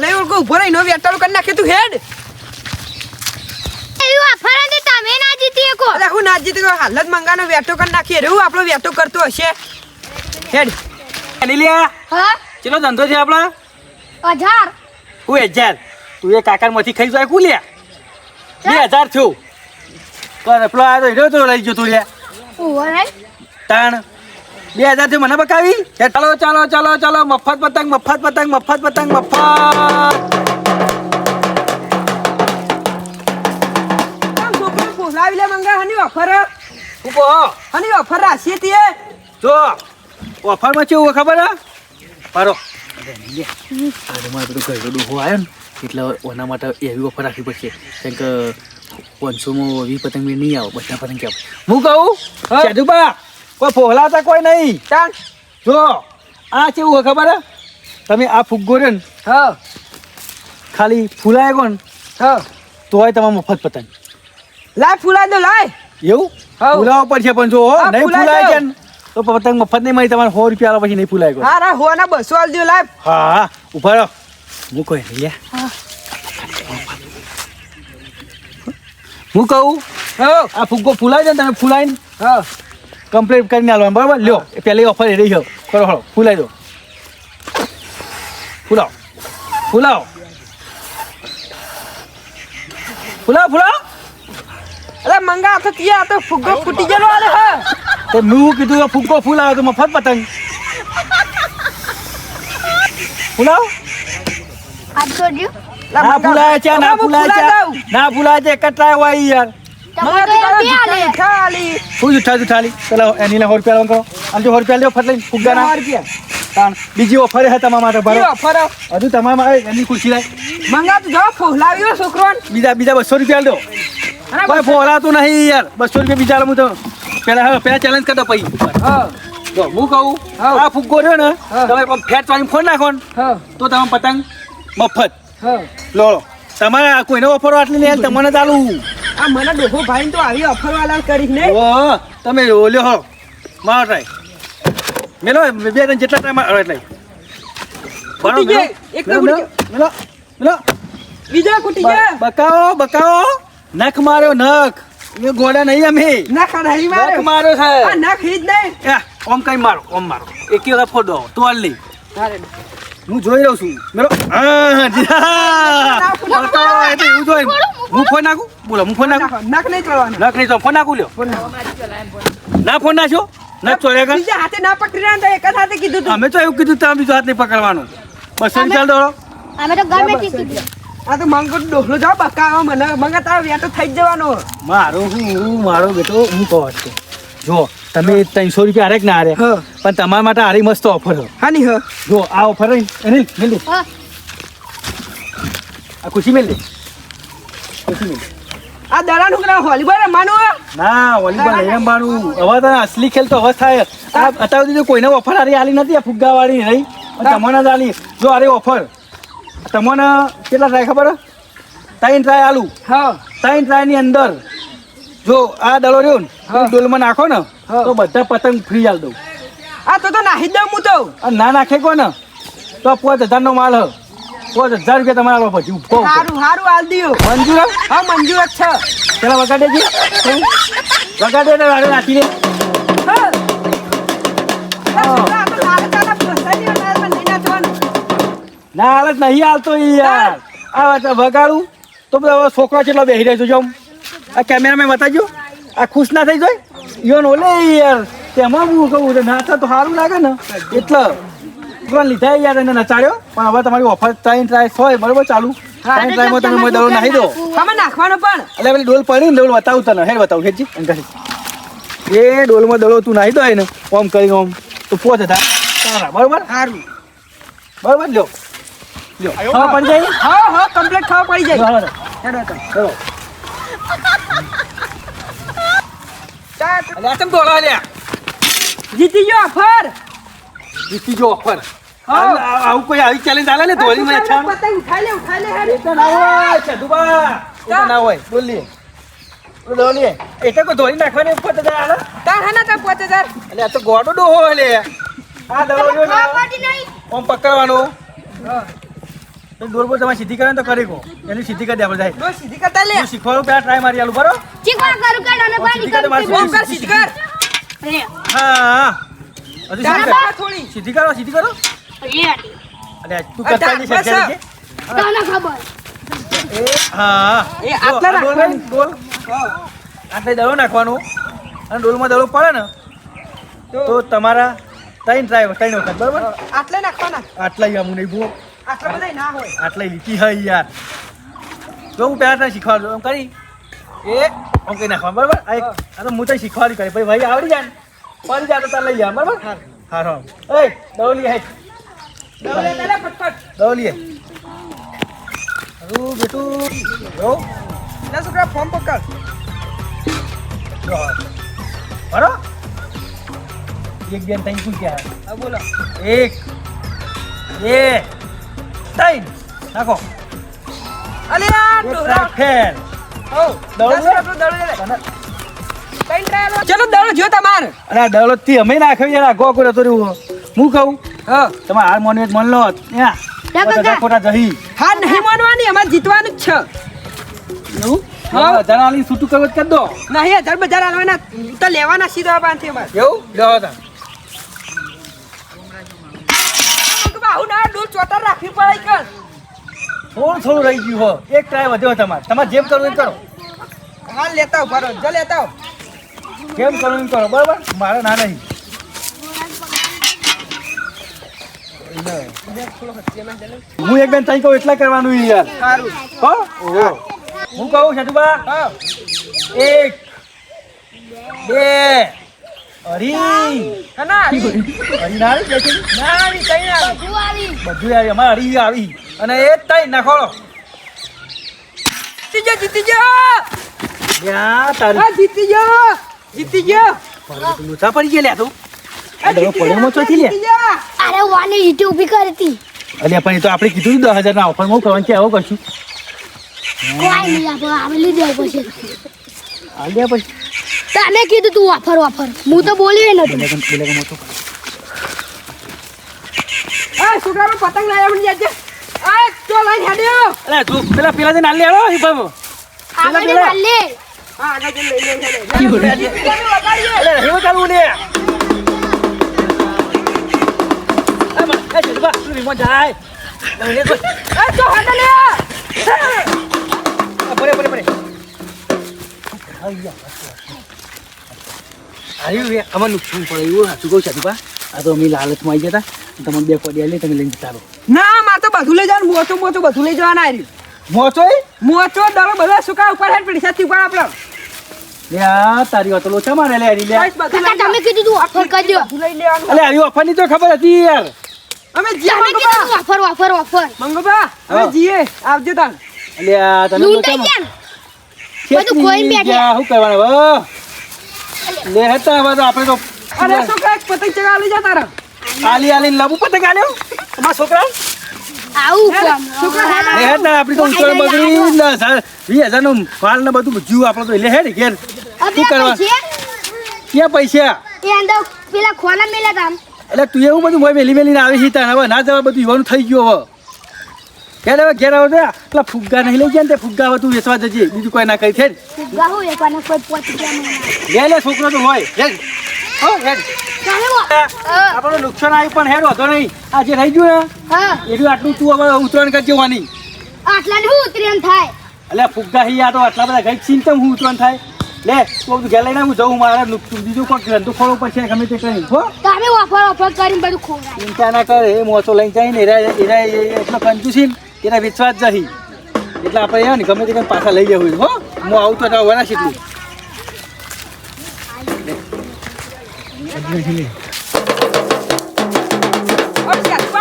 નહીં ઓળખો ઊભો રહીને વેટાળો કરી નાખે તું હેડ. એવી ઓફર હતી તમે ના જીતી એકો અરે હું ના જીતી ગયો હાલત મંગાનો વેટો કરી નાખીએ. રહ્યું આપણો વેટો કરતો હશે. હેડ. લીલિયા લ્યા હા? ચલો ધંધો છે આપણો? હજાર. હું હજાર. તું એ કાકામાંથી ખાઈ જાય કું લ્યા બે હજાર થયું. પેલો આ તો હીરો તો લઈ જતો લે. લ્યા તાણ. બે હજારથી મને બકાવી ચાલો ચાલો ચાલો ચાલો મફત પતંગ મફત પતંગ મફત પતંગ મફત. આમ બોલાવી લે મંગા હની ઓફર ઊભો હની ઓફર રાશી હતી એ જો ઓફરમાં કેવું ખબર હે? પારો અરે મારે બધું ઘરનો ડોહો આવ્યો ને એટલે ઓના માટે એવી ઓફર રાખવી પડશે. કેમ કે પાંચસોમાં વી પતંગ નહીં આવે બધા પતંગ કેમ હું કહું? હા. કોઈ ફોહલાતા કોઈ નહીં. ચાલ. જો આ કેવું હોય ખબર હે? તમે આ ફુગ્ગો રહ્યો ને હા. ખાલી ફૂલાય કોણ હા. તોય તમારે મફત પતંગ લાય ફૂલા દો લાય. એવું? હા. ફૂલાવો પડશે પણ જો હો, હા, નહીં ફૂલાય છે તો પતંગ મફત નહીં મળી તમારે સો રૂપિયા પછી નહીં ફૂલાય કોઈ. હા રા હોના બસો આલ દો લાય. હા હા ઊભા રહો. હું કોઈ નહીં હું. કહું? હા. આ ફુગ્ગો ફૂલાય છે ને તમે ફૂલાઈને હા. કમ્પ્લીટ કરીને આલવાનું બરાબર? લ્યો પહેલી ઓફર એ રહી કરો હળો ફૂલાઈ દો. ફૂલાવો. ફૂલાવો. ફૂલાવો ફૂલાવો. અરે મંગા આ તો તિયા આ તો ફુગ્ગો ફૂટી ગયેલો અરે હા. તે મેં કીધું ફુગ્ગો ફૂલાવો તો મફત પતંગ. ફૂલાવો. મંગા, ફૂલાય છે ના ફૂલાય છે. ના ફૂલાય છે એક હોય યાર. એમ બી જુઠ્ઠા જુઠ્ઠાલી પેલા એની લે સો રૂપિયા કરો અને જો સો રૂપિયા લ્યો ફટ લઈને ફુગ્ગાના રૂપિયા બીજી ઓફર હે તમારા માટે ઓફર? હજુ તમારા માટે એની ખુશી લાય. મંગા તું ફોલાવ્યો છોકરોને. બીજા બીજા બસો રૂપિયા દો ભાઈ કોઈ ફોલાતું નહીં યાર. બસો રૂપિયા બીજા હું તો પેલા હા પેલા ચેલેન્જ કરતો પછી. હા. જો હું કહું આ ફુગ્ગો રહ્યો ને હા. તમે ફેટ વાળી ફોન નાખો ને તો તમે પતંગ મફત. હા. લો લો. તમારે કોઈને ઓફર આટલી નહીં તમને ચાલુ આ મને ડોહો ભાઈ તો આવી ઓફર વાળા કરી ને. ઓ તમે ઓલ્યો હો. મારો ટ્રાય મેલો બે ત્રણ જેટલા ટ્રાય એટલે. બરો. એક તો મેલો મેલો મેલો. બીજા કુટી ગયા. બકાઓ બકાઓ નખ માર્યો નખ. એ ગોડા નહીં અમે. ના ખાડા નખ મારે માર્યો છે. આ ના ખરીદ નહીં. ઓમ કઈ મારો ઓમ મારો. એક વખત ફોડો તો અલ્લી હું જોઈ રહ્યો છું. મેરો એવું જોઈ. હું ફોન નાખું? બોલો હું ફોન નાખું? નાખ. નહીં ચડવાનો નખ. નહીં તો ફોન નાખું લ્યો. ના ફોન નાખ્યો? ના ચોર્યા કર બીજા હાથે ના પકડી રહ્યા ને તો એક જ હાથે કીધું અમે તો એવું કીધું તમે બીજો હાથ નહીં પકડવાનું. બસ ચાલ દોડો. અમે તો ગમે તે કીધું. આ તો મંગો ડોહલો જાવ બકાવા મને મંગા તારો વેટો થઈ જ જવાનો. મારો હું હું મારો બેટો હું કહો છું. જો તમે ત્રણસો રૂપિયા હારે ના હારે. હા. પણ તમારા માટે હારી મસ્ત ઓફર હો હ. જો આ ઓફર અનિલ મેલ હા. આ ખુશી મેલ ખુશી મેલ આ દડાનું કરા વોલીબોલ રમવાનું હે? ના વોલીબોલ નહીં રમવાનું. હવે તો અસલી ખેલ તો હવે થાય. આ અત્યાર સુધી તો કોઈને ઓફર હારી આલી નથી આ ફુગ્ગા વાળી રહી તમને જ આલી. જો અરે ઓફર તમને કેટલા થાય ખબર? હે? ત્રણ ટ્રાય આલુ. હા. ત્રણ ટ્રાયની અંદર જો આ દડો રહ્યો ને ડોલમાં નાખો ને. તો બધા પતંગ ફ્રી આલ દઉં. આ તો તો નાહી દઉં હું તો. ના નાખે કોને? તો પાંચ હજાર નો માલ હ. પાંચ હજાર રૂપિયા તમારે આલવા પછી ઊભો સારું હારું આલ દિયો. મંજૂર? હા મંજૂર જ છે. પેલા વગાડે છે વગાડે ને વાડે નાખી દે. ના હાલત નહીં હાલતો યાર. આ વગાડું? તો બધા હવે છોકરા કેટલો બેસી રહ્યો છો આ કેમેરામેન બતાવજો. આ ખુશ ના થઈ જાય? ઈવન ઓલે યાર તેમાં હું કહું તો નાચા તો સારું લાગે ને. એટલે છોકરાને લીધા યાર એને નચાડ્યો. પણ હવે તમારી ઓફર ત્રણ ટ્રાય હોય બરોબર ચાલુ. ત્રણ ટ્રાયમાં તમે મને દડો નાખી દો. આમાં નાખવાનો પણ. એટલે પેલી ડોલ પડી ને ડોલ બતાવું તને. હે બતાવું હેજી અંકલ એ ડોલમાં દડો તું નાખી દો એને. ઓમ કરી ઓમ. તો પોચ હતા સારા બરોબર? સારું. બરોબર લ્યો. લ્યો. હા પડી જાય? હા હા કમ્પ્લીટ ખાવા પડી જાય. બરાબર. હેડો ચાલ, અલ્યા કેમ દોડા લ્યા? જીતી ગયો ઓફર જીતી ગયો ઓફર હા. આવું- કોઈ આવી ચેલેન્જ આલે ને ધોરી મને છાણ પતંગ ઉઠાઈ લે ઉઠાઈ લે. એ તો ના હોય ચંદુબા તો ના હોય. બોલ એટલે કોઈ ધોરી નાખવાની ઉપર તો આલે? તાર હે ને તાર પાંચ હજાર? એટલે તો ગોડો ડોહો લે. આ દડો જો ને. ઓમ પકડવાનો. હા. દોર બોર તમારે સીધી કરે તો કરી કો. એની સીધી કરી દે આપણે જાય. ડોલ સીધી કરતા લે. હું શીખવાડું પેલા ટ્રાય મારી આલું બરો શીખવા કરું કે અને સીધી કર મારી કર સીધી કર? હા હા. હજી સીધી કર થોડી. સીધી કરો સીધી કરો. અરે તું કરતા નહીં શકે કે તને ખબર. એ હા. એ આટલા રાખવાનું. ડોલ આટલે દળો નાખવાનું. અને ડોલમાં દળો પડે ને તો તમારા ત્રણ ટ્રાય ત્રણ વખત બરાબર? આટલે નાખવાના. આટલા આમ નહીં ભૂ આટલા બધા ના હોય. આટલા લીટી હોય યાર. જો હું પહેલા તને શીખવાડું એમ કરી. એ આમ કઈ નાખવા બરાબર? આ તો હું તને શીખવાડી કરી. ભાઈ ભાઈ આવડી જાય ફરી જાય તો તાર લઈ જાય બરાબર? હા હા એ ડવલી હે ડવલી ડોલ લે લે ફટફટ. ડવલી હે અરું બેટું. જો. ના છોકરા ફોર્મ પકડ બરો એક બેન ત્રણ પૂછ્યા હા બોલો. એક. બે ત્રણ નાખો અલે યાર એક ડોરા ટ્રાય ફેર હો દોડ. દસ લે. આપણો દોડ લે તને કઈ ટ્રાયલ ચલો દોડ જો તમાર. અરે આ થી અમે નાખ્યો યાર ગો કોરે તો રહ્યો હું કહું હા. તમાર હાર મોની મન લો ત્યાં. ખોટા જહી. હાર નહીં માનવાની અમારે જીતવાનું જ છે. એવું? હા. હા જણાલી છૂટું કરવું કર કરી દો. નહીં હજાર બજાર આલવાના. તો લેવાના સીધા બાંધી અમારે. એવું? લ્યો તા આવું ના ડોલ ચોતર રાખવી પડે કર થોડું થોડું રહી ગયું હો. એક ટ્રાય વધ્યો તમારે. તમારે જેમ કરવું એમ કરો. હાલ લેતા આવ ભરો. જ લેતા કરવું એમ કરો. બરાબર? મારે ના નહીં. હું એક બેન તઈ કહું એટલા કરવાનું યાર. સારું. હો? હું કહું છતુબા એક બે. કના આવી અઢી ના આવી ના આવી. ના આવી. બધું આવી અમારે અરી આવી. અને એ જ તઈ નાખો જીતી ગયો જીતી ગયો. યા તારી જીતી ગયો. જીતી ગયો. લોચા પડી ગયા લ્યા તું. અરે પડ્યામાં ચોથી લે અરે વાની ઈટી ઊભી કરી હતી. અલ્યા પણ એ તો આપણે કીધું દસ હજાર ના ઓફરમાં કરવાનું છે આવું કરશું. કોઈ નહીં આપણે આવેલી દે પછી. આલ્યા પછી. તને કીધું તું વાફર વાફર હું તો બોલી નતું પેલા કમ- પેલા કમ મોટો આ છોકરાનો પતંગ લાવ્યા મને જાજે આ તો લઈને હેડ્યો. અલ્યા તું પેલા પેલા જઈને આલી ઈ આગળ હા આગળ જઈને લઈ ચાલુ એ જુબા તું રીમો જાય. એ તો લે. પરે પરે પરે. આવ્યું અમાર નુકસાન પડે એવું સાચું કહું સાચું આ તો અમે લાલચમાં આવી જતા તમે બે કોડી આલી તમે લઈને જતા ના માર તો બધું લઈ જવાનું. મોટું મોટું બધું લઈ જવાના આવી મોચો મોટો દડો બધા સુકા ઉપર હેડ પડી સાથી ઉપર આપણો લે તારી વાત લોચા મારે લે લે. બસ બધું કાકા લઈ તમે કીધું તું વાફર કરી લઈ લેવાનું. અલે આવી ઓફરની તો ખબર હતી યાર. અમે જીએ કીધું વાફર વાફર વાફર મંગોબા અમે જીએ. આવજો તાન. અલે તને લોચા બધું કોઈ બેઠા. શું કરવાનું હવે લે હતા હવે તો આપણે તો અરે છોકરા પતંગ ચગા લઈ જા તારા. આલી આલી લબુ પતંગ આલ્યો? તમારા છોકરા? આવું છોકરા હેડ. લે હેડ આપણી તો ઉંચળ બગડી ના હજાર વી હજારનું માલ ને બધું જીવ આપણો તો લે ને ઘેર. શું કરવા? ક્યાં પૈસા? એ અંદર પેલા ખોલા મેલા તામ એટલે તું એવું બધું મોય મેલી મેલીને આવી છે તાણ હવે ના જવા બધું યુવાનું થઈ ગયું હવે. ઘેર હવે ઘેર આવે પેલા ફુગ્ગા નહીં લઈ જાય ને તે ફુગ્ગા તું વેચવા જજે બીજું કોઈ ના કઈ છે ગહુ એક વાર કોઈ પોત ગયા લે લે છોકરો તો હોય હેડ હો હેડ નુકસાન આવ્યું પણ હેડ વાંધો નહીં આ જે રહી ગયું હા ને એટલું આટલું તું હવે ઉતરણ કરજે વાની આટલા હું ઉતરી થાય એટલે ફુગ્ગા હી આ તો આટલા બધા ગઈ તો હું ઉતરણ થાય લે તો બધું ઘેર લઈને હું જઉં મારે નુકસાન બીજું કોઈ ધંધો ખોલવો પછી ગમે તે કરી હો તમે ઓફર ઓફર કરીને બધું ખોરાય ચિંતા ના કર એ મોસો લઈને જાય ને એરા એરા એટલો કંજુસી ને વેચવા વિશ્વાસ જહી એટલે આપણે એવા ને ગમે તે પાછા લઈ જવું હો. હું આવું તો ના વરાશ એટલું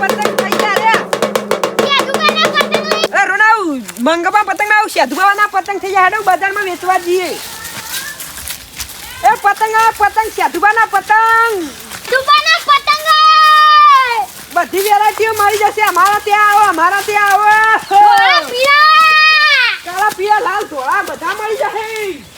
પતંગ થઈ ગયા રે કે દુકાને પતંગ લઈ અરે રોનાવ મંગબા પતંગ ના સાધુબા ના પતંગ થઈ જાય હેડો બજારમાં વેચવા જઈએ. એ પતંગ આ પતંગ સાધુબા ના પતંગ. દુકાને પતંગ બધી વેરાયટીઓ મળી જશે. અમારા ત્યાં આવો અમારા ત્યાં આવો. કાળા પીળા લાલ ધોળા બધા મળી જશે.